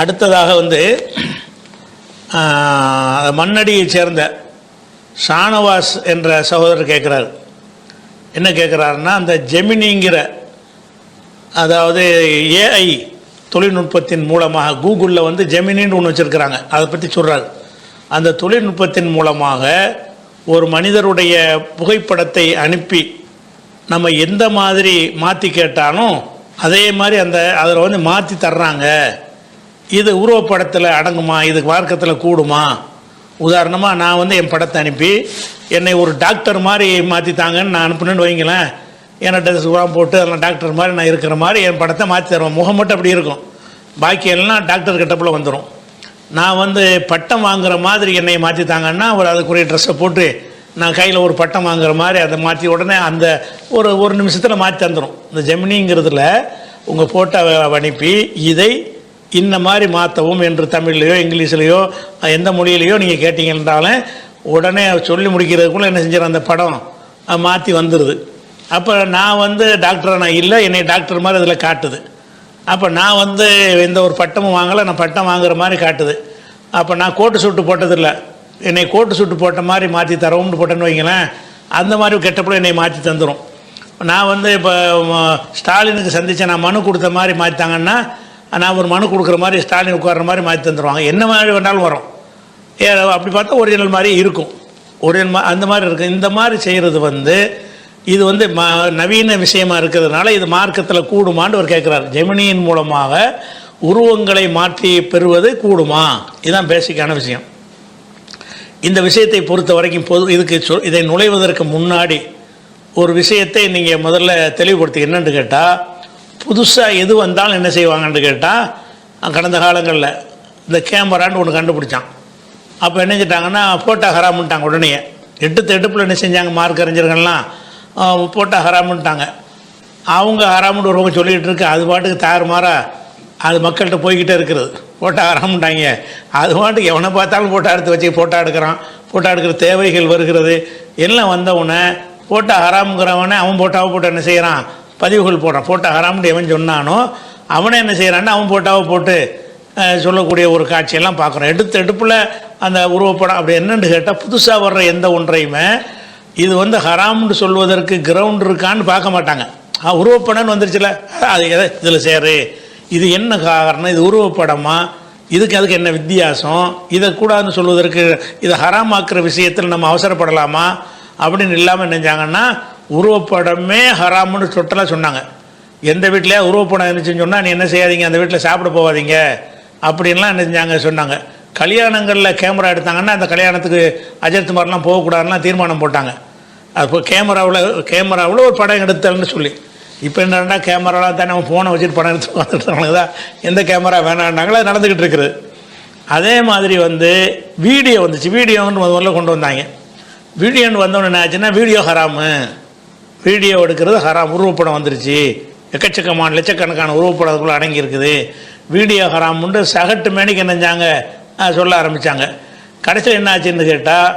அடுத்ததாக வந்து மண்ணடியை சேர்ந்த ஷானவாஸ் என்ற சகோதரர் கேட்குறாரு. என்ன கேட்குறாருன்னா அந்த ஜெமினிங்கிற அதாவது ஏஐ தொழில்நுட்பத்தின் மூலமாக கூகுளில் வந்து ஜெமினின்னு ஒன்று வச்சுருக்கிறாங்க. அதை பற்றி சொல்கிறாரு அந்த தொழில்நுட்பத்தின் மூலமாக ஒரு மனிதருடைய புகைப்படத்தை அனுப்பி நம்ம எந்த மாதிரி மாற்றி கேட்டாலும் அதே மாதிரி அந்த அதில் வந்து மாற்றி தர்றாங்க. இது உருவப்படத்தில் அடங்குமா? இது மார்க்கத்தில் கூடுமா? உதாரணமாக நான் வந்து என் படத்தை அனுப்பி என்னை ஒரு டாக்டர் மாதிரி மாற்றித்தாங்கன்னு நான் அனுப்புனேன்னு வைங்களேன். என்னை ட்ரெஸ் உரம் போட்டு அதெல்லாம் டாக்டர் மாதிரி நான் இருக்கிற மாதிரி என் படத்தை மாற்றி தருவேன். முகம் மட்டும் அப்படி இருக்கும். பாக்கி எல்லாம் டாக்டர் கிட்டப்பில் வந்துடும் நான் வந்து பட்டம் வாங்குற மாதிரி என்னை மாற்றித்தாங்கன்னா ஒரு அதுக்குரிய ட்ரெஸ்ஸை போட்டு நான் கையில் ஒரு பட்டம் வாங்குற மாதிரி அதை மாற்றி உடனே அந்த ஒரு ஒரு நிமிஷத்தில் மாற்றி தந்துடும் இந்த ஜெமினிங்கிறதுல உங்கள் ஃபோட்டோவை அனுப்பி இதை இந்த மாதிரி மாற்றவும் என்று தமிழ்லையோ இங்கிலீஷ்லேயோ எந்த மொழியிலையோ நீங்கள் கேட்டீங்கன்றாலும் உடனே சொல்லி முடிக்கிறதுக்குள்ளே என்ன செஞ்சிடும் அந்த படம் மாற்றி வந்துடுது அப்போ நான் வந்து டாக்டராக நான் இல்லை என்னை டாக்டர் மாதிரி அதில் காட்டுது. அப்போ நான் வந்து எந்த ஒரு பட்டமும் வாங்கலை நான் பட்டம் வாங்குற மாதிரி காட்டுது. அப்போ நான் கோட்டு சுட்டு போட்டதில்லை. என்னை கோட்டு சுட்டு போட்ட மாதிரி மாற்றி தரவும்னு போட்டேன்னு வைங்களேன் அந்த மாதிரி கெட்டப்பட என்னை மாற்றி தந்துடும் நான் வந்து இப்போ ஸ்டாலினுக்கு சந்தித்த நான் மனு கொடுத்த மாதிரி மாற்றித்தாங்கன்னா நான் ஒரு மனு கொடுக்குற மாதிரி ஸ்டாலின் உட்கார்ற மாதிரி மாற்றி தந்துடுவாங்க என்ன மாதிரி வேணாலும் வரும். ஏ அப்படி பார்த்தா ஒரிஜினல் மாதிரி இருக்கும். ஒரிஜினல் மா- அந்த மாதிரி இருக்கும். இந்த மாதிரி செய்கிறது வந்து இது வந்து ம நவீன விஷயமா இருக்கிறதுனால இது மார்க்கத்தில் கூடுமான்னு அவர் கேட்குறாரு ஜெமினியின் மூலமாக உருவங்களை மாற்றி பெறுவது கூடுமா? இதுதான் பேசிக்கான விஷயம். இந்த விஷயத்தை பொறுத்த வரைக்கும் பொது இதுக்கு சொ இதை நுழைவதற்கு முன்னாடி ஒரு விஷயத்தை நீங்கள் முதல்ல தெளிவுபடுத்தி என்னென்னு கேட்டால் புதுசாக எது வந்தாலும் என்ன செய்வாங்கன்னு கேட்டால் கடந்த காலங்களில் இந்த கேமரான்னு ஒன்று கண்டுபிடிச்சான். அப்போ என்ன செஞ்சிட்டாங்கன்னா ஃபோட்டோ ஹராமுன்ட்டாங்க உடனே. எட்டு எடுப்பில் என்ன செஞ்சாங்க மார்க் அறிஞர்கள்லாம் ஃபோட்டோ ஹராமுன்ட்டாங்க அவங்க ஹராமுன்னு ஒருவங்க சொல்லிகிட்டு இருக்கு அது பாட்டுக்கு தாறுமாறா அது மக்கள்கிட்ட போய்கிட்டே இருக்கிறது. ஃபோட்டோ ஹராமுன்ட்டாங்க அது பாட்டுக்கு எவனை பார்த்தாலும் ஃபோட்டோ எடுத்து வச்சு ஃபோட்டோ எடுக்கிறான். ஃபோட்டோ எடுக்கிற தேவைகள் வருகிறது. எல்லாம் வந்தவுடனே ஃபோட்டோ ஹராமுங்கிறவனே அவன் ஃபோட்டோவை போட்டு என்ன செய்கிறான் பதிவுகள் போடுறான். போட்டா ஹராம்னு எவன் சொன்னானோ அவனே என்ன செய்கிறான்னா அவன் போட்டாவை போட்டு சொல்லக்கூடிய ஒரு காட்சியெல்லாம் பார்க்குறோம் எடுத்த எடுப்பில் அந்த உருவப்படம் அப்படி என்னன்னு கேட்டால் புதுசாக வர்ற எந்த ஒன்றையுமே இது வந்து ஹராம்னு சொல்வதற்கு கிரவுண்ட் இருக்கான்னு பார்க்க மாட்டாங்க. ஆ, உருவப்படம்னு வந்துருச்சுல. அது எதை இதில் சேரு? இது என்ன காரணம்? இது உருவப்படமா? இதுக்கு அதுக்கு என்ன வித்தியாசம்? இதை கூடாதுன்னு சொல்வதற்கு இதை ஹராமாக்குற விஷயத்தில் நம்ம அவசரப்படலாமா? அப்படின்னு இல்லாமல் நினைஞ்சாங்கன்னா உருவப்படமே ஹராம்னு சொட்டலாக சொன்னாங்க. எந்த வீட்டிலையா உருவப்படம் இருந்துச்சுன்னு சொன்னால் நீ என்ன செய்யாதீங்க அந்த வீட்டில் சாப்பிட போகாதீங்க அப்படின்லாம் என்ன செஞ்சாங்க சொன்னாங்க. கல்யாணங்களில் கேமரா எடுத்தாங்கன்னா அந்த கல்யாணத்துக்கு அஜர்த்து மாதிரிலாம் போகக்கூடாதுலாம் தீர்மானம் போட்டாங்க. அப்போ கேமராவில் கேமராவில் ஒரு படம் எடுத்தல்னு சொல்லி. இப்போ என்னடா கேமராலாம் தானே நம்ம ஃபோனை வச்சுட்டு படம் எடுத்து வந்துட்டு தான் எந்த கேமரா வேணான்னாங்களோ அது நடந்துக்கிட்டு இருக்குது. அதே மாதிரி வந்து வீடியோ வந்துச்சு. வீடியோன்னு முதல்ல கொண்டு வந்தாங்க. வீடியோன்னு வந்தோன்னு என்ன ஆச்சுன்னா வீடியோ ஹராமு. வீடியோ எடுக்கிறது ஹராம். உருவப்படம் வந்துருச்சு. எக்கச்சக்கமான லட்சக்கணக்கான உருவப்படத்துக்குள்ளே அடங்கியிருக்குது. வீடியோ ஹராமுண்டு சகட்டு மேனிக்கு என்னஞ்சாங்க சொல்ல ஆரம்பித்தாங்க கடைசியில் என்ன ஆச்சுன்னு கேட்டால்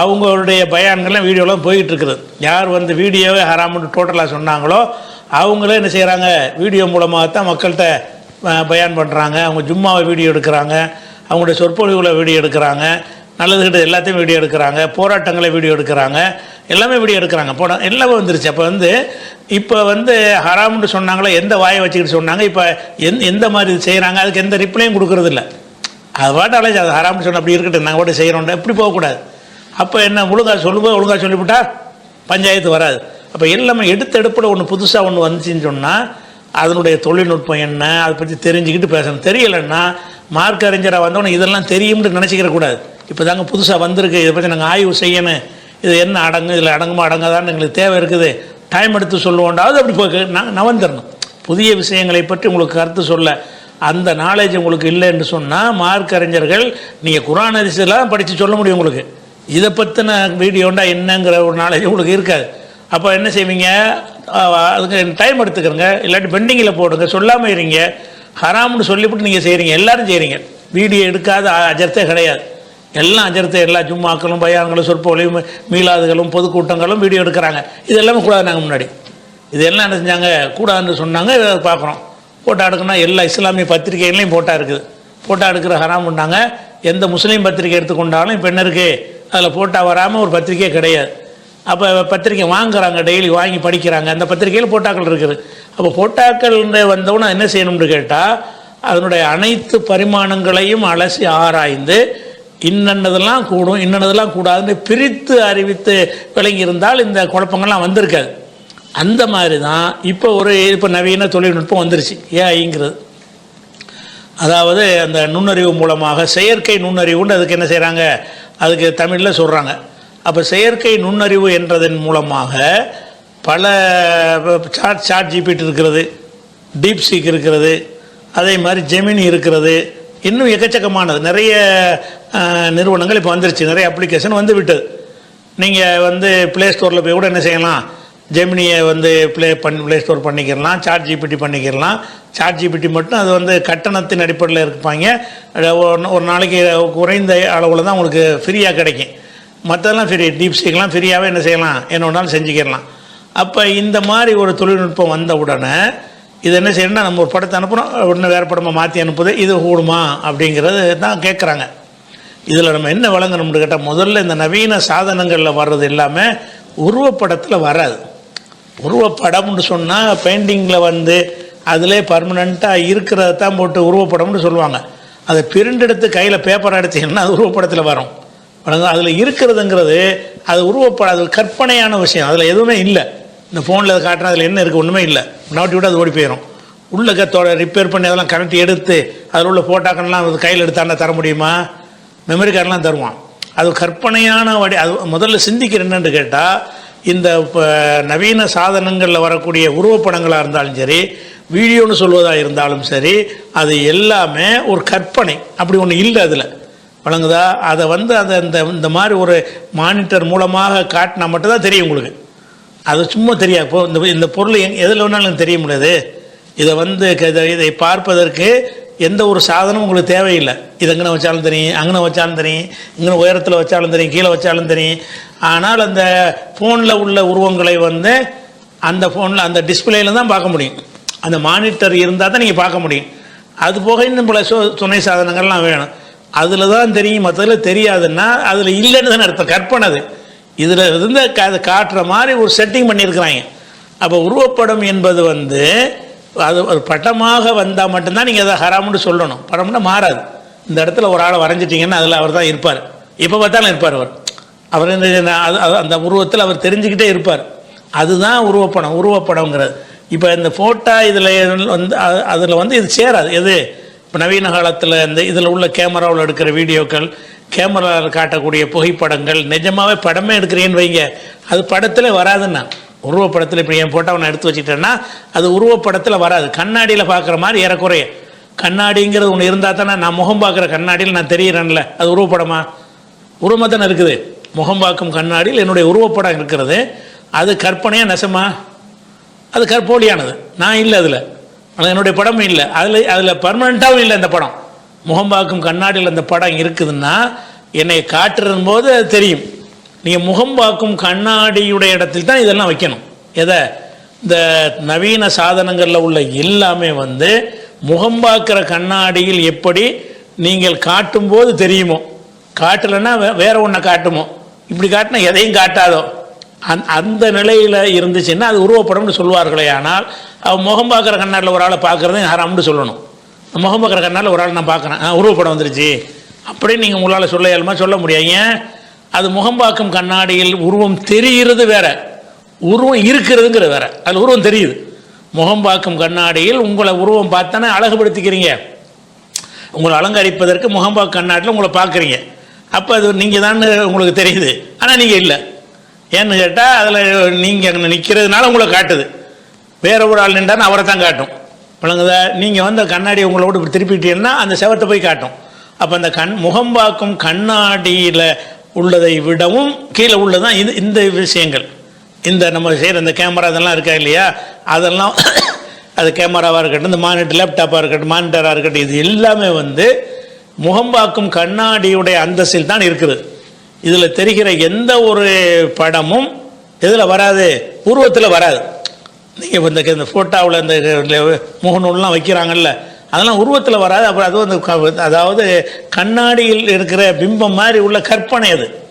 அவங்களுடைய பயான்கள்லாம் வீடியோலாம் போயிட்டுருக்குது. யார் வந்து வீடியோவே ஹராமுன்னு டோட்டலாக சொன்னாங்களோ அவங்களே என்ன செய்கிறாங்க வீடியோ மூலமாக தான் மக்கள்கிட்ட பயான் பண்ணுறாங்க அவங்க ஜும்மாவை வீடியோ எடுக்கிறாங்க. அவங்களுடைய சொற்பொழிவுகளை வீடியோ எடுக்கிறாங்க. நல்லது கிட்ட எல்லாத்தையும் வீடியோ எடுக்கிறாங்க போராட்டங்களை வீடியோ எடுக்கிறாங்க எல்லாமே வீடியோ எடுக்கிறாங்க. போட எல்லாமே வந்துருச்சு. அப்போ வந்து இப்போ வந்து ஹராம்னு சொன்னாங்களோ எந்த வாயை வச்சுக்கிட்டு சொன்னாங்க இப்போ எந் எந்த மாதிரி செய்கிறாங்க அதுக்கு எந்த ரிப்ளையும் கொடுக்குறதில்ல. அது பாட்டு அலைஞ்சு அது ஹராம்னு சொன்ன அப்படி இருக்கட்டும் நாங்கள் பாட்டு செய்கிறோம் எப்படி போகக்கூடாது. அப்போ என்ன ஒழுங்காக சொல்லும்போது ஒழுங்காக சொல்லிவிட்டா பஞ்சாயத்து வராது. அப்போ எல்லாமே எடுத்தெடுப்பில் ஒன்று புதுசாக ஒன்று வந்துச்சுன்னு சொன்னால் அதனுடைய தொழில்நுட்பம் என்ன அதை பற்றி தெரிஞ்சுக்கிட்டு பேசணும். தெரியலைன்னா மார்க் அறிஞராக வந்தவொன்னே இதெல்லாம் தெரியும்னு நினச்சிக்கிற கூடாது. இப்போ தாங்க புதுசாக வந்திருக்கு. இதை பற்றி நாங்கள் ஆய்வு செய்யணும். இது என்ன அடங்கு இதில் அடங்குமா அடங்காதான்னு எங்களுக்கு தேவை இருக்குது. டைம் எடுத்து சொல்லுவோண்டாவது அப்படி போய் நான் நவந்துடணும் புதிய விஷயங்களை பற்றி உங்களுக்கு கருத்து சொல்ல அந்த நாலேஜ் உங்களுக்கு இல்லை என்று சொன்னால் மார்க் அறிஞர்கள் நீங்கள் குரான் அரிசிலாம் படித்து சொல்ல முடியும் உங்களுக்கு. இதை பற்றின வீடியோண்டா என்னங்கிற ஒரு நாலேஜ் உங்களுக்கு இருக்காது. அப்போ என்ன செய்வீங்க? அதுக்கு டைம் எடுத்துக்கிறங்க இல்லாட்டி பெண்டிங்கில் போடுங்க. சொல்லாமல் இருங்க. ஹராம்னு சொல்லிவிட்டு நீங்கள் செய்கிறீங்க எல்லாரும் செய்கிறீங்க வீடியோ எடுக்காத அஜர்த்தே கிடையாது. எல்லாம் அஜர்த்தே எல்லா ஜும்மாக்களும் பயான்களும் சொற்பொழிவும் மீளாதுகளும் பொதுக்கூட்டங்களும் வீடியோ எடுக்கிறாங்க. இது எல்லாமே கூடாது நாங்கள் முன்னாடி. இது எல்லாம் என்ன செஞ்சாங்க? கூடாதுன்னு சொன்னாங்க இதை பார்க்குறோம் ஃபோட்டோ எடுக்கணும்னா எல்லா இஸ்லாமிய பத்திரிகைகளையும் ஃபோட்டோ இருக்குது. ஃபோட்டோ எடுக்கிற ஹராம்ண்டாங்க எந்த முஸ்லீம் பத்திரிக்கை எடுத்துக்கொண்டாலும் இப்போ என்ன இருக்குது அதில் ஃபோட்டோ வராமல் ஒரு பத்திரிக்கையே கிடையாது. அப்போ பத்திரிக்கை வாங்குறாங்க டெய்லி வாங்கி படிக்கிறாங்க. அந்த பத்திரிக்கையில் போட்டாக்கள் இருக்குது. அப்போ போட்டாக்கள் வந்தவுடனே என்ன செய்யணும்னு கேட்டால் அதனுடைய அனைத்து பரிமாணங்களையும் அலசி ஆராய்ந்து இன்னன்னதெல்லாம் கூடும் இன்னன்னதெல்லாம் கூடாதுன்னு பிரித்து அறிவித்து விளங்கி இருந்தால் இந்த குழப்பங்கள்லாம் வந்திருக்காது. அந்த மாதிரி தான் இப்போ ஒரு இப்போ நவீன தொழில்நுட்பம் வந்துருச்சு ஏஐங்கிறது அதாவது அந்த நுண்ணறிவு மூலமாக செயற்கை நுண்ணறிவுன்னு அதுக்கு என்ன செய்கிறாங்க அதுக்கு தமிழில் சொல்கிறாங்க அப்போ செயற்கை நுண்ணறிவு என்றதன் மூலமாக பல சாட் சாட் ஜிபிட் இருக்கிறது டீப்சீக் இருக்கிறது அதே மாதிரி ஜெமினி இருக்கிறது இன்னும் எக்கச்சக்கமானது. நிறைய நிறுவனங்கள் இப்போ வந்துருச்சு. நிறைய அப்ளிகேஷன் வந்து விட்டது. நீங்கள் வந்து ப்ளே ஸ்டோரில் போய் கூட என்ன செய்யலாம்? ஜெமினியை வந்து ப்ளே பண்ணி ப்ளே ஸ்டோர் பண்ணிக்கிறலாம் சாட் ஜிபிடி பண்ணிக்கிறலாம் சாட் ஜிபிடி மட்டும் அது வந்து கட்டணத்தின் அடிப்படையில் இருப்பாங்க. ஒரு- நாளைக்கு குறைந்த அளவில் தான் உங்களுக்கு ஃப்ரீயாக கிடைக்கும். மற்றதெல்லாம் ஃப்ரீ டீப் சீக்கெலாம் ஃப்ரீயாகவே என்ன செய்யலாம்? என்ன வேணாலும் செஞ்சுக்கிடலாம். அப்போ இந்த மாதிரி ஒரு தொழில்நுட்பம் வந்த உடனே இது என்ன செய்யணும்னா நம்ம ஒரு படத்தை அனுப்புகிறோம் உடனே வேறு படமாக மாற்றி அனுப்புது இது கூடுமா அப்படிங்கிறது தான் கேட்குறாங்க இதில் நம்ம என்ன வழங்கணும்னு கேட்டால் முதல்ல இந்த நவீன சாதனங்களில் வர்றது எல்லாமே உருவப்படத்தில் வராது. உருவப்படம்னு சொன்னால் பெயிண்டிங்கில் வந்து அதிலே பர்மனெண்ட்டாக இருக்கிறத தான் போட்டு உருவப்படம்னு சொல்லுவாங்க. அதை பிரிண்ட் எடுத்து கையில் பேப்பர் அடிச்சிங்கன்னா அது உருவப்படத்தில் வரும். அதில் இருக்கிறதுங்கிறது அது உருவப்பட அது கற்பனையான விஷயம். அதில் எதுவுமே இல்லை. இந்த ஃபோனில் அதை காட்டினா அதில் என்ன இருக்குது ஒன்றுமே இல்லை. நாட்டி விட்டு அது ஓடி போயிடும் உள்ள கத்தோட ரிப்பேர் பண்ணி அதெல்லாம் கனெக்ட் எடுத்து அதில் உள்ள ஃபோட்டோக்கள்லாம் அது கையில் எடுத்தாண்டா தர முடியுமா? மெமரி கார்டெலாம் தருவான். அது கற்பனையான வடி அது முதல்ல சிந்திக்கிற என்னன்னு கேட்டால் இந்த இப்போ நவீன சாதனங்களில் வரக்கூடிய உருவப்படங்களாக இருந்தாலும் சரி வீடியோன்னு சொல்வதாக இருந்தாலும் சரி அது எல்லாமே ஒரு கற்பனை. அப்படி ஒன்று இல்லை அதில். வழங்குதா? அதை வந்து அதை இந்த இந்த மாதிரி ஒரு மானிட்டர் மூலமாக காட்டினா மட்டும்தான் தெரியும் உங்களுக்கு. அது சும்மா தெரியாது. இப்போ இந்த இந்த பொருள் எங் எதில் வேணாலும் தெரிய முடியாது. இதை வந்து க- இதை- இதை பார்ப்பதற்கு எந்த ஒரு சாதனமும் உங்களுக்கு தேவையில்லை. இது எங்கே வச்சாலும் தெரியும் அங்கே வச்சாலும் தெரியும் இங்கே உயரத்தில் வச்சாலும் தெரியும் கீழே வச்சாலும் தெரியும். ஆனால் அந்த ஃபோனில் உள்ள உருவங்களை வந்து அந்த ஃபோனில் அந்த டிஸ்பிளேயில் தான் பார்க்க முடியும். அந்த மானிட்டர் இருந்தால் தான் நீங்கள் பார்க்க முடியும். அது போக இன்னும் பல சோ துணை சாதனங்கள்லாம் வேணும். அதில் தான் தெரியும் மற்றதில் தெரியாதுன்னா அதில் இல்லைன்னு தானே அர்த்தம். கற்பனை அது. இதில் இருந்து க- காட்டுற மாதிரி ஒரு செட்டிங் பண்ணியிருக்கிறாங்க. அப்போ உருவப்படம் என்பது வந்து அது ஒரு படமாக வந்தால் மட்டும்தான் நீங்கள் அதை ஹராம்னு சொல்லணும். படம்னா மாறாது. இந்த இடத்துல ஒரு ஆளை வரைஞ்சிட்டிங்கன்னா அதில் அவர் தான் இருப்பார். எப்போ பார்த்தாலும் இருப்பார் அவர். அவர் இந்த அந்த உருவத்தில் அவர் தெரிஞ்சுக்கிட்டே இருப்பார். அதுதான் உருவப்படம் உருவப்படங்கிறது இப்போ இந்த ஃபோட்டோ இதில் வந்து அதில் வந்து இது சேராது. எது? இப்போ நவீன காலத்தில் இந்த இதில் உள்ள கேமராவில் எடுக்கிற வீடியோக்கள் கேமராவில் காட்டக்கூடிய புகைப்படங்கள். நிஜமாகவே படமே எடுக்கிறேன்னு வைங்க. அது படத்தில் வராதுன்னா. உருவப்படத்தில் இப்போ என் ஃபோட்டோவை நான் எடுத்து வச்சுட்டேன்னா அது உருவப்படத்தில் வராது. கண்ணாடியில் பார்க்குற மாதிரி ஏறக்குறைய. கண்ணாடிங்கிறது ஒன்று இருந்தால் தானே நான் முகம் பார்க்குற கண்ணாடியில் நான் தெரிகிறேன்ல அது உருவப்படமா உருவமாக தானே இருக்குது. முகம் பார்க்கும் கண்ணாடியில் என்னுடைய உருவப்படம் இருக்கிறது. அது கற்பனையாக நெசமா? அது கற்போலியானது. நான் இல்லை அதில். ஆனால் என்னுடைய படமும் இல்லை. அதில் அதில் பர்மனெண்ட்டாகவும் இல்லை இந்த படம். முகம் பார்க்கும் கண்ணாடியில் அந்த படம் இருக்குதுன்னா என்னை காட்டுறது போது அது தெரியும். நீங்கள் முகம் பார்க்கும் கண்ணாடியுடைய இடத்தில் தான் இதெல்லாம் வைக்கணும். எதை? இந்த நவீன சாதனங்களில் உள்ள எல்லாமே வந்து முகம் பார்க்குற கண்ணாடியில் எப்படி நீங்கள் காட்டும்போது தெரியுமோ? காட்டலைன்னா வே- வேற ஒன்றை காட்டுமோ? இப்படி காட்டினா எதையும் காட்டாதோ? அந் அந்த நிலையில் இருந்துச்சுன்னா அது உருவப்படம்னு சொல்வார்களே ஆனால் அவன் முகம் பார்க்குற கண்ணாடியில் ஒரு ஆளை பார்க்குறதையும் ஹராம்னு சொல்லணும். முகம் பார்க்குற கண்ணால் ஒரு ஆள் நான் பார்க்குறேன். ஆ, உருவப்படம் வந்துருச்சு. அப்படின்னு நீங்கள் உங்களால் சொல்ல இயலுமா? சொல்ல முடியாது. ஏன்? அது முகம் பார்க்கும் கண்ணாடியில் உருவம் தெரிகிறது வேற. உருவம் இருக்கிறதுங்கிறது வேற. அதில் உருவம் தெரியுது. முகம் பார்க்கும் கண்ணாடியில் உங்களை உருவம் பார்த்தானே அழகுபடுத்திக்கிறீங்க. உங்களை அலங்கரிப்பதற்கு முகம்பா கண்ணாட்டில் உங்களை பார்க்குறீங்க. அப்போ அது நீங்கள் தான் உங்களுக்கு தெரியுது. ஆனால் நீங்கள் இல்லை. ஏன்னு கேட்டால் அதில் நீங்கள் அங்கே நிற்கிறதுனால உங்களை காட்டுது. வேற ஒரு ஆள் நின்றான்னு அவரை தான் காட்டும். விளங்குதா? நீங்கள் வந்து கண்ணாடி உங்களோட இப்படி திருப்பிட்டீங்கன்னா அந்த செவத்தை போய் காட்டும். அப்போ அந்த கண் முகம் பார்க்கும் கண்ணாடியில் உள்ளதை விடவும் கீழே உள்ளதான் இது இந்த விஷயங்கள். இந்த நம்ம செய்கிற இந்த கேமரா இதெல்லாம் இருக்கா இல்லையா? அதெல்லாம் அது கேமராவாக இருக்கட்டும் இந்த மானிட்டர் லேப்டாப்பாக இருக்கட்டும் மானிட்டராக இருக்கட்டும் இது எல்லாமே வந்து முகம் பார்க்கும் கண்ணாடியுடைய அந்தஸ்தில் தான் இருக்குது. இதில் தெரிகிற எந்த ஒரு படமும் இதில் வராது. உருவத்தில் வராது. நீங்கள் இந்த இந்த ஃபோட்டோவில் இந்த முகநூல்லாம் வைக்கிறாங்கல்ல அதெல்லாம் உருவத்தில் வராது. அப்புறம் அது வந்து அதாவது கண்ணாடியில் இருக்கிற பிம்பம் மாதிரி உள்ள கற்பனை அது.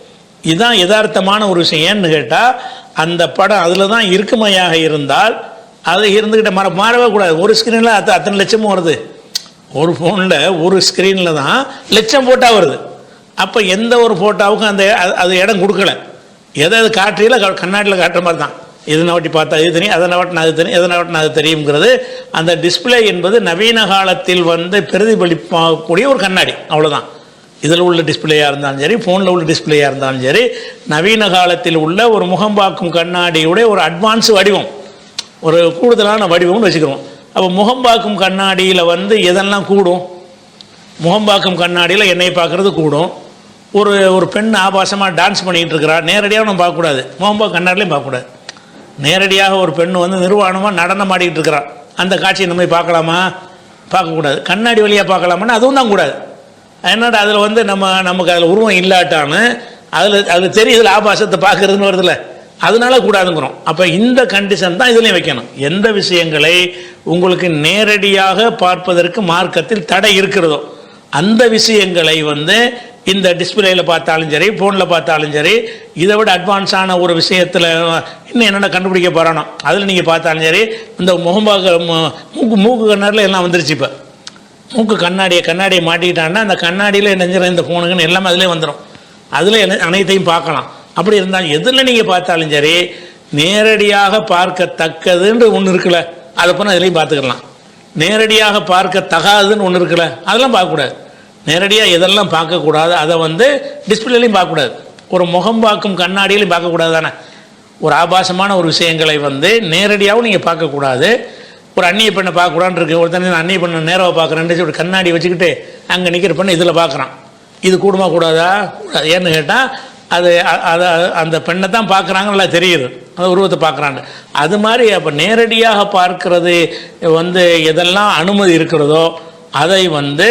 இதுதான் யதார்த்தமான ஒரு விஷயம். ஏன்னு கேட்டால் அந்த படம் அதில் தான் இருக்குமையாக இருந்தால் அது இருந்துக்கிட்ட மற மாறவே கூடாது ஒரு ஸ்க்ரீனில் அத்த அத்தனை லட்சமும் வருது. ஒரு ஃபோனில் ஒரு ஸ்க்ரீனில் தான் லட்சம் ஃபோட்டோ வருது. அப்போ எந்த ஒரு ஃபோட்டோவுக்கும் அந்த அது- இடம் கொடுக்கல. எதை அது காட்டுறீங்களோ க- கண்ணாடியில் காட்டுற மாதிரி தான். இது நவட்டி பார்த்தா இது தெரியும் அதை நவட்டினா அது தெரியும் எதை நவட்டினா அது தெரியுங்கிறது அந்த டிஸ்பிளே என்பது நவீன காலத்தில் வந்து பிரதிபலிப்பாகக்கூடிய ஒரு கண்ணாடி. அவ்வளோதான் இதில் உள்ள டிஸ்பிளேயாக இருந்தாலும் சரி ஃபோனில் உள்ள டிஸ்ப்ளேயாக இருந்தாலும் சரி நவீன காலத்தில் உள்ள ஒரு முகம் பார்க்கும் கண்ணாடியுடைய ஒரு அட்வான்ஸ் வடிவம் ஒரு கூடுதலான வடிவம்னு வச்சுக்கிறோம். அப்போ முகம் பார்க்கும் கண்ணாடியில் வந்து எதெல்லாம் கூடும்? முகம் பார்க்கும் கண்ணாடியில் என்னை பார்க்குறது கூடும். ஒரு ஒரு பெண் ஆபாசமாக டான்ஸ் பண்ணிகிட்டு இருக்கிறா நேரடியாக நம்ம பார்க்கக்கூடாது. முகம் பார்க்க கண்ணாடிலையும் பார்க்கக்கூடாது. நேரடியாக ஒரு பெண் வந்து நிர்வாணமாக நடனம் ஆடிக்கிட்டு இருக்கிறான் அந்த காட்சியை நம்ம போய் பார்க்கலாமா? பார்க்கக்கூடாது. கண்ணாடி வழியாக பார்க்கலாமான்னு அதுவும் தான் கூடாது. என்னடா அதில் வந்து நம்ம நமக்கு அதில் உருவம் இல்லாட்டான்னு அதில் அது தெரியும் ஆபாசத்தை பார்க்குறதுன்னு வருதுல்ல. அதனால கூடாதுங்கிறோம். அப்போ இந்த கண்டிஷன் தான் இதுலேயும் வைக்கணும். எந்த விஷயங்களை உங்களுக்கு நேரடியாக பார்ப்பதற்கு மார்க்கத்தில் தடை இருக்கிறதோ அந்த விஷயங்களை வந்து இந்த டிஸ்பிளேயில் பார்த்தாலும் சரி ஃபோனில் பார்த்தாலும் சரி இதை விட அட்வான்ஸான ஒரு விஷயத்தில் இன்னும் என்னென்ன கண்டுபிடிக்க போகிறானோ அதில் நீங்கள் பார்த்தாலும் சரி இந்த முகம்பாக மூக்கு மூக்கு கண்ணாடியில் எல்லாம் வந்துருச்சு இப்போ. மூக்கு கண்ணாடியை கண்ணாடியை மாட்டிக்கிட்டான்னா அந்த கண்ணாடியில் நெஞ்சிற இந்த ஃபோனுக்குன்னு எல்லாமே அதிலே வந்துடும் அதில் என்ன- அனைத்தையும் பார்க்கலாம். அப்படி இருந்தாலும் எதில் நீங்கள் பார்த்தாலும் சரி நேரடியாக பார்க்கத்தக்கதுன்னு ஒன்று இருக்குல்ல அதை போனால் அதுலேயும் பார்த்துக்கலாம். நேரடியாக பார்க்க தகாதுன்னு ஒன்று இருக்குல்ல அதெல்லாம் பார்க்கக்கூடாது. நேரடியாக எதெல்லாம் பார்க்கக்கூடாது அதை வந்து டிஸ்பிளேலையும் பார்க்கக்கூடாது. ஒரு முகம் பார்க்கும் கண்ணாடியிலையும் பார்க்கக்கூடாது தானே? ஒரு ஆபாசமான ஒரு விஷயங்களை வந்து நேரடியாகவும் நீங்கள் பார்க்கக்கூடாது. ஒரு அந்நிய பெண்ணை பார்க்கக்கூடாதுன்னு இருக்கு. ஒருத்தன் நான் அந்நிய பெண்ணை நேராக பார்க்குறேன்னு ஒரு கண்ணாடி வச்சுக்கிட்டு அங்கே நிற்கிற பெண்ணை இதில் பார்க்குறான். இது கூடுமா கூடாதா? கூடாது. ஏன்னு கேட்டால் அது அதை அந்த பெண்ணை தான் பார்க்குறாங்க நல்லா தெரியுது. அந்த உருவத்தை பார்க்குறாங்க. அது மாதிரி அப்போ நேரடியாக பார்க்கறது வந்து எதெல்லாம் அனுமதி இருக்கிறதோ அதை வந்து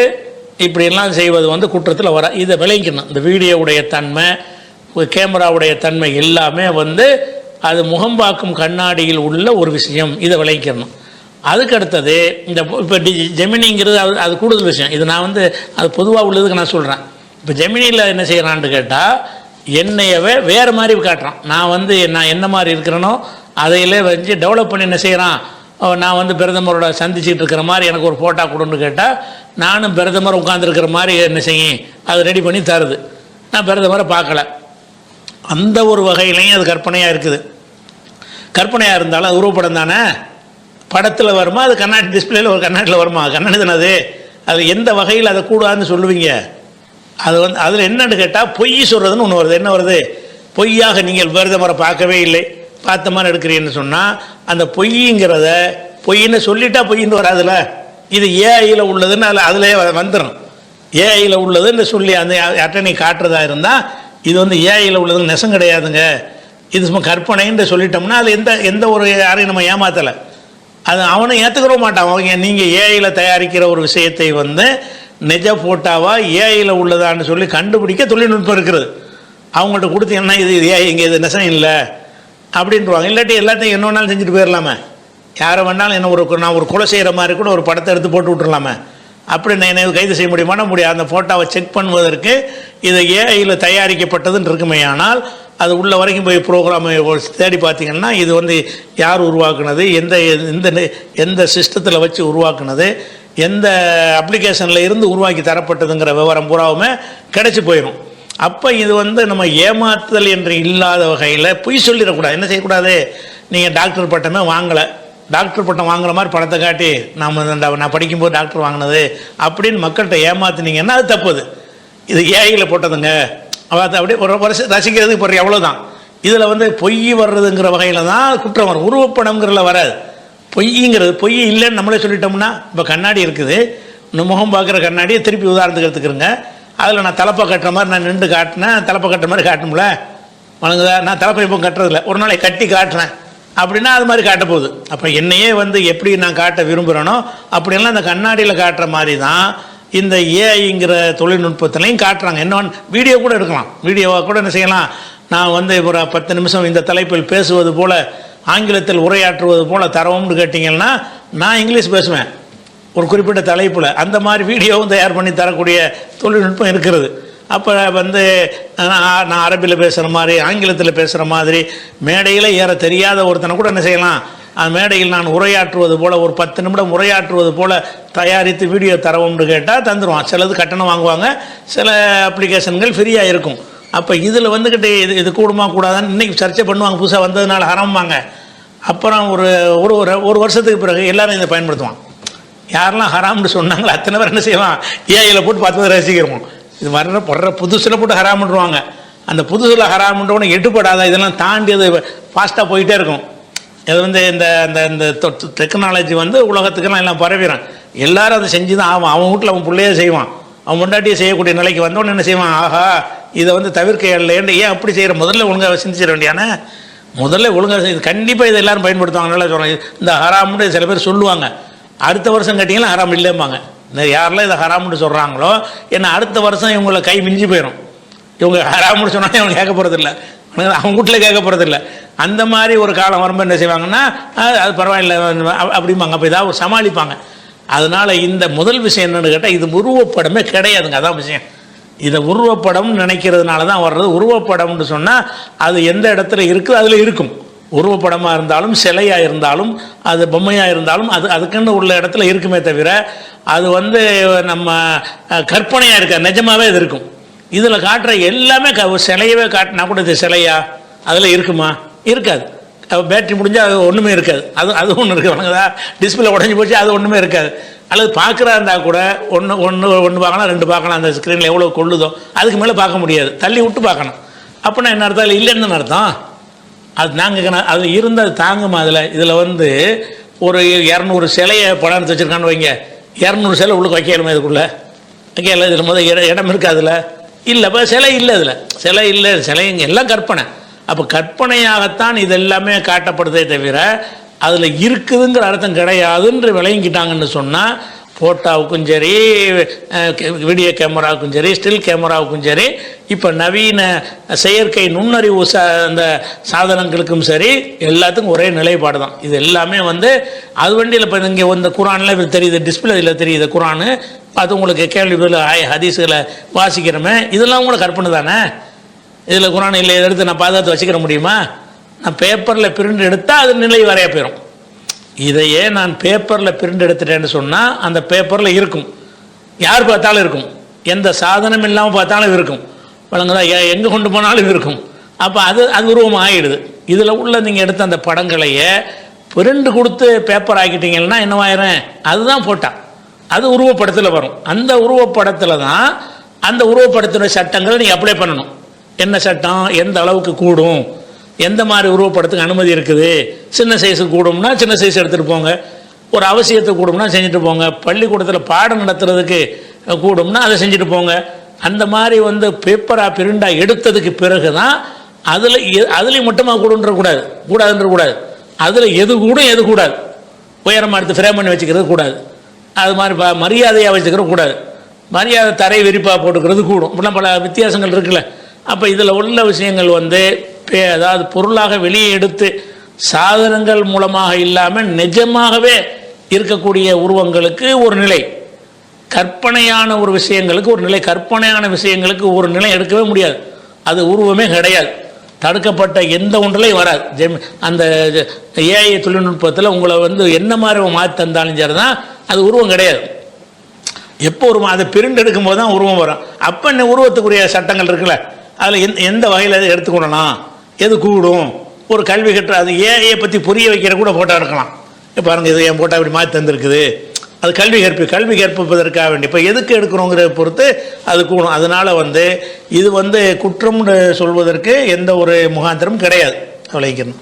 இப்படியெல்லாம் செய்வது வந்து குற்றத்தில் வர இதை விளங்கிக்கணும் இந்த வீடியோவுடைய தன்மை கேமராவுடைய தன்மை எல்லாமே வந்து அது முகம் பார்க்கும் கண்ணாடியில் உள்ள ஒரு விஷயம். இதை விளங்கிக்கணும் அதுக்கு அடுத்தது இந்த இப்போ டி ஜெமினிங்கிறது அது அது கூடுதல் விஷயம். இது நான் வந்து அது பொதுவாக உள்ளதுக்கு நான் சொல்கிறேன் இப்போ ஜெமினியில் என்ன செய்கிறான்னு கேட்டால் என்னையவே வேறு மாதிரி காட்டுறான். நான் வந்து நான் என்ன மாதிரி இருக்கிறேனோ அதையிலே வச்சு டெவலப் பண்ணி என்ன செய்கிறான் நான் வந்து பிரதமரோட சந்திச்சுட்டு இருக்கிற மாதிரி எனக்கு ஒரு ஃபோட்டோ கொடுன்னு கேட்டால் நானும் பிரதமர் உட்காந்துருக்கிற மாதிரி என்ன செய்யும்? அது ரெடி பண்ணி தருது. நான் பிரதமரை பார்க்கல. அந்த ஒரு வகையிலையும் அது கற்பனையாக இருக்குது. கற்பனையாக இருந்தாலும் அது உருவப்படம் தானே? படத்தில் வருமா? அது கண்ணாடி டிஸ்பிளேல ஒரு கண்ணாடியில் வருமா? கண்ணாடி தானே அது? அது எந்த வகையில் அதை கூடாதுன்னு சொல்லுவீங்க? அது வந்து அதில் என்னன்னு கேட்டால் பொய் சொல்கிறதுன்னு ஒன்று வருது. என்ன வருது? பொய்யாக நீங்கள் பிரதமரை பார்க்கவே இல்லை. பார்த்த மாதிரி எடுக்கிறீங்கன்னு சொன்னால் அந்த பொய்ங்கிறத பொய்ன்னு சொல்லிட்டா பொய்ன்னு வராதுல்ல? இது ஏஐயில் உள்ளதுன்னு அதில் அதிலே வந்துடும் ஏஐயில் உள்ளதுன்னு சொல்லி அந்த அட்டனி காட்டுறதா இருந்தால் இது வந்து ஏஐயில் உள்ளதுன்னு நெசம் கிடையாதுங்க. இது சும்மா கற்பனைன்னு சொல்லிட்டோம்னா அது எந்த எந்த ஒரு யாரையும் நம்ம ஏமாத்தலை. அது அவனை ஏற்றுக்கிறவும் மாட்டான். அவங்க நீங்கள் ஏஐயில் தயாரிக்கிற ஒரு விஷயத்தை வந்து நிஜ ஃபோட்டாவாக ஏஐயில் உள்ளதான்னு சொல்லி கண்டுபிடிக்க தொழில்நுட்பம் இருக்கிறது அவங்கள்ட்ட கொடுத்தீங்கன்னா இது இது ஏஐ இங்கே இது நெசம் இல்லை. அப்படின்ட்டுருவாங்க இல்லாட்டி எல்லாத்தையும் என்ன வேணாலும் செஞ்சுட்டு போயிடலாமே யாரை வேணாலும் என்ன ஒரு நான் ஒரு கொலை செய்கிற மாதிரி கூட ஒரு படத்தை எடுத்து போட்டு விட்டுறலாமே அப்படி நான் என்னை கைது செய்ய முடியுமானா முடியாது. அந்த ஃபோட்டோவை செக் பண்ணுவதற்கு இது ஏஐயில் தயாரிக்கப்பட்டதுன்னு இருக்குமே. ஆனால் அது உள்ள வரைக்கும் போய் ப்ரோக்ராமை தேடி பார்த்தீங்கன்னா இது வந்து யார் உருவாக்குனது? எந்த எந்த எந்த சிஸ்டத்தில் வச்சு உருவாக்குனது? எந்த அப்ளிகேஷனில் இருந்து உருவாக்கி தரப்பட்டதுங்கிற விவரம் பூராவுமே கிடச்சி போயிடும் அப்போ இது வந்து நம்ம ஏமாத்துதல் என்று இல்லாத வகையில் பொய் சொல்லிடக்கூடாது. என்ன செய்யக்கூடாது? நீங்கள் டாக்டர் பட்டமே வாங்கலை. டாக்டர் பட்டம் வாங்குற மாதிரி படத்தை காட்டி நாம் நான் படிக்கும்போது டாக்டர் வாங்கினது அப்படின்னு மக்கள்கிட்ட ஏமாத்துனீங்கன்னா அது தப்புது. இது ஏஐயில் போட்டதுங்க. அப்படியே ஒரு வருஷம் ரசிக்கிறதுக்கு இப்போ எவ்வளோதான் இதில் வந்து பொய் வர்றதுங்கிற வகையில் தான் குற்றம் வரும். உருவப்படங்கிறதுல வராது. பொய்ங்கிறது பொய் இல்லைன்னு நம்மளே சொல்லிட்டோம்னா இப்போ கண்ணாடி இருக்குது. முகம் பார்க்குற கண்ணாடியை திருப்பி உதாரணத்துக்கு எடுத்துக்கிறோங்க. அதில் நான் தலைப்பை கட்டுற மாதிரி நான் நின்று காட்டினேன். தலைப்பை கட்டுற மாதிரி காட்டணும்ல? வணங்குதா? நான் தலைப்பை இப்போ கட்டுறதில்ல. ஒரு நாளை கட்டி காட்டுறேன். அப்படின்னா அது மாதிரி காட்ட போகுது. அப்போ என்னையே வந்து எப்படி நான் காட்ட விரும்புகிறேனோ அப்படியெல்லாம் அந்த கண்ணாடியில் காட்டுற மாதிரி தான் இந்த ஏஐங்கிற தொழில்நுட்பத்திலையும் காட்டுறாங்க. என்ன வீடியோ கூட எடுக்கலாம். வீடியோவாக கூட என்ன செய்யலாம்? நான் வந்து ஒரு பத்து நிமிஷம் இந்த தலைப்பில் பேசுவது போல் ஆங்கிலத்தில் உரையாற்றுவது போல் தரவும்னு கேட்டிங்கன்னா நான் இங்கிலீஷ் பேசுவேன். ஒரு குறிப்பிட்ட தலைப்பில் அந்த மாதிரி வீடியோவும் தயார் பண்ணி தரக்கூடிய தொழில்நுட்பம் இருக்கிறது. அப்போ வந்து நான் நான் அரபியில் பேசுகிற மாதிரி ஆங்கிலத்தில் பேசுகிற மாதிரி மேடையில் ஏற தெரியாத ஒருத்தனை கூட என்ன செய்யலாம்? அந்த மேடையில் நான் உரையாற்றுவது போல் ஒரு பத்து நிமிடம் உரையாற்றுவது போல் தயாரித்து வீடியோ தரவும்னு கேட்டால் தந்துடுவான் சிலது கட்டணம் வாங்குவாங்க சில அப்ளிகேஷன்கள் ஃப்ரீயாக இருக்கும். அப்போ இதில் வந்துக்கிட்டு இது இது கூடுமா கூடாதான்னு இன்றைக்கி சர்ச்சை பண்ணுவாங்க. புதுசாக வந்ததுனால ஹரம்பாங்க. அப்புறம் ஒரு ஒரு ஒரு ஒரு வருஷத்துக்கு பிறகு எல்லாரும் இதை பயன்படுத்துவான் யாரெல்லாம் ஹராம்னு சொன்னாங்களோ அத்தனை பேர் என்ன செய்வான்? ஏஐயில் போட்டு பத்து பேர் ரசிக்கிறோம். இது வர்ற போடுற புதுசில் போட்டு ஹராம்ன்றுவாங்க. அந்த புதுசில் ஹராம்ன்றவனை எட்டுப்படாத இதெல்லாம் தாண்டி அது ஃபாஸ்ட்டாக போயிட்டே இருக்கும். இது வந்து இந்த இந்த இந்த டெக்னாலஜி வந்து உலகத்துக்கெல்லாம் எல்லாம் பரவிடும் எல்லாரும் அதை செஞ்சு தான் ஆகும். அவன் வீட்டில் அவன் பிள்ளையே செய்வான். அவன் முன்னாடியே செய்யக்கூடிய நிலைக்கு வந்தவொடனே என்ன செய்வான்? ஆஹா இதை வந்து தவிர்க்க இல்லைன்னு ஏன் அப்படி செய்கிற முதல்ல ஒழுங்காக சிந்திச்சிட வேண்டியானே? முதல்ல ஒழுங்காக கண்டிப்பாக இதை எல்லாரும் பயன்படுத்துவாங்க நல்லா சொல்கிறேன் இந்த ஹராம்னு சில பேர் சொல்லுவாங்க. அடுத்த வருஷம் கேட்டிங்கன்னா ஹராம் இல்லைம்பாங்க. இந்த யாரெல்லாம் இதை ஹராம்னு சொல்கிறாங்களோ ஏன்னா அடுத்த வருஷம் இவங்களை கை மிஞ்சி போயிடும் இவங்க ஹராம்னு சொன்னாலே இவங்க கேட்க போகிறதில்ல அவங்க வீட்டில் கேட்க போகிறதில்ல அந்த மாதிரி ஒரு காலம் வரும்போது என்ன செய்வாங்கன்னா அது பரவாயில்ல அப்படிம்பாங்க. அப்போ ஏதாவது சமாளிப்பாங்க. அதனால் இந்த முதல் விஷயம் என்னென்னு கேட்டால் இது உருவப்படமே கிடையாதுங்க. அதான் விஷயம். இதை உருவப்படம்னு நினைக்கிறதுனால தான் வர்றது. உருவப்படம்னு சொன்னால் அது எந்த இடத்துல இருக்குது அதில் இருக்கும். உருவப்படமாக இருந்தாலும் சிலையாக இருந்தாலும் அது பொம்மையாக இருந்தாலும் அது அதுக்குன்னு உள்ள இடத்துல இருக்குமே தவிர அது வந்து நம்ம கற்பனையாக இருக்க நிஜமாகவே இது இருக்கும். இதில் காட்டுற எல்லாமே க சிலையவே காட்டினா கூட இது சிலையா? அதில் இருக்குமா? இருக்காது. பேட்டரி முடிஞ்சால் அது ஒன்றுமே இருக்காது. அது அது ஒன்று இருக்குது வணங்குதா டிஸ்பிளே உடஞ்சி போச்சு அது ஒன்றுமே இருக்காது. அல்லது பார்க்குறா இருந்தால் கூட ஒன்று ஒன்று ஒன்று பார்க்கலாம் ரெண்டு பார்க்கலாம். அந்த ஸ்க்ரீனில் எவ்வளோ கொள்ளுதோ அதுக்கு மேலே பார்க்க முடியாது. தள்ளி விட்டு பார்க்கணும். அப்படின்னா என்ன அர்த்தம்? இல்லை இல்லைன்னு அர்த்தம்? அது நாங்கள் அது இருந்தது தாங்குமா அதில். இதில் வந்து ஒரு இரநூறு சிலையை படம் எடுத்து வச்சுருக்கான்னு வைங்க. இரநூறு சிலை உள்ளுக்கு வைக்கணுமே இதுக்குள்ளே. வைக்கல இதில் முதல் இட இடம் இருக்கு அதில். இல்லை இப்போ சிலை இல்லை இதில். சிலை இல்லை சிலை எல்லாம் கற்பனை. அப்போ கற்பனையாகத்தான் இது எல்லாமே காட்டப்படுதே தவிர அதில் இருக்குதுங்கிற அர்த்தம் கிடையாதுன்ற விளங்கிட்டாங்கன்னு சொன்னால் ஃபோட்டாவுக்கும் சரி வீடியோ கேமராவுக்கும் சரி ஸ்டில் கேமராவுக்கும் சரி இப்போ நவீன செயற்கை நுண்ணறிவு ச அந்த சாதனங்களுக்கும் சரி எல்லாத்துக்கும் ஒரே நிலைப்பாடு தான். இது எல்லாமே வந்து அது வண்டியில் இப்போ இங்கே இந்த குரானில் இது தெரியுது டிஸ்பிளேயில் தெரியுது குரானு. அது உங்களுக்கு கேள்விகள் ஆய ஹதீஸுகளை வாசிக்கிறோமே இதெல்லாம் கூட கற்பனை தானே? இதில் குரான் இல்லை இதை எடுத்து நான் பாதுகாத்து வச்சுக்கிற முடியுமா? நான் பேப்பரில் பிரிண்ட் எடுத்தால் அது நிலை வரைய போயிடும் இதையே நான் பேப்பரில் பிரிண்ட் எடுத்துட்டேன்னு சொன்னால் அந்த பேப்பரில் இருக்கும். யார் பார்த்தாலும் இருக்கும். எந்த சாதனம் இல்லாமல் பார்த்தாலும் இருக்கும். வழங்குதா எங்கே கொண்டு போனாலும் இருக்கும். அப்போ அது அது உருவம் ஆகிடுது இதில் உள்ள நீங்கள் எடுத்த அந்த படங்களையே பிரிண்ட் கொடுத்து பேப்பர் ஆக்கிட்டீங்கன்னா என்னவாயிரும் அதுதான் போட்டால் அது உருவப்படத்தில் வரும். அந்த உருவப்படத்தில் தான் அந்த உருவப்படத்தினுடைய சட்டங்களை நீங்கள் அப்ளை பண்ணணும். என்ன சட்டம்? எந்த அளவுக்கு கூடும்? எந்த மாதிரி உருவப்படத்துக்கு அனுமதி இருக்குது? சின்ன சைஸு கூடும்னா சின்ன சைஸ் எடுத்துகிட்டு போங்க. ஒரு அவசியத்தை கூடும்னா செஞ்சுட்டு போங்க. பள்ளிக்கூடத்தில் பாடம் நடத்துறதுக்கு கூடும்னா அதை செஞ்சுட்டு போங்க. அந்த மாதிரி வந்து பேப்பராக பிரிண்டாக எடுத்ததுக்கு பிறகு தான் அதில் அதுலேயும் மட்டுமா கூடுன்ற கூடாது கூடாதுன்ற கூடாது அதில் எது கூடும் எது கூடாது. உயரமாக எடுத்து ஃப்ரேம் பண்ணி வச்சுக்கிறது கூடாது. அது மாதிரி ப மரியாதையாக வச்சுக்கிறது கூடாது. மரியாதை தரை விரிப்பாக போட்டுக்கிறது கூடும். இப்படிலாம் பல வித்தியாசங்கள் இருக்குல்ல. அப்போ இதில் உள்ள விஷயங்கள் வந்து பே- அதாவது பொருளாக வெளியே எடுத்து சாதனங்கள் மூலமாக இல்லாமல் நிஜமாகவே இருக்கக்கூடிய உருவங்களுக்கு ஒரு நிலை. கற்பனையான ஒரு விஷயங்களுக்கு ஒரு நிலை. கற்பனையான விஷயங்களுக்கு ஒரு நிலை எடுக்கவே முடியாது. அது உருவமே கிடையாது. தடுக்கப்பட்ட எந்த ஒன்றிலையும் வராது. ஜெம் அந்த ஏஐ தொழில்நுட்பத்தில் உங்களை வந்து என்ன மாதிரி மாற்றி தந்தாலும் சரி தான் அது உருவம் கிடையாது. எப்போ உருவம் அதை பிரிண்ட் எடுக்கும்போது தான் உருவம் வரும். அப்போ என்ன உருவத்துக்குரிய சட்டங்கள் இருக்குல்ல. அதில் எந்த எந்த வகையில் எடுத்துக்கொள்ளலாம் எது கூடும்? ஒரு கல்வி கற்று அது ஏஐயை பற்றி புரிய வைக்கிற கூட ஃபோட்டோ எடுக்கலாம் இப்போ பாருங்கள் இது என் ஃபோட்டோ இப்படி மாற்றி தந்திருக்குது. அது கல்வி கற்பி கல்வி கற்பிப்பதற்காக வேண்டி. இப்போ எதுக்கு எடுக்கிறோங்கிறத பொறுத்து அது கூடும். அதனால் வந்து இது வந்து குற்றம்னு சொல்வதற்கு எந்த ஒரு முகாந்திரமும் கிடையாது. விளைவிக்கணும்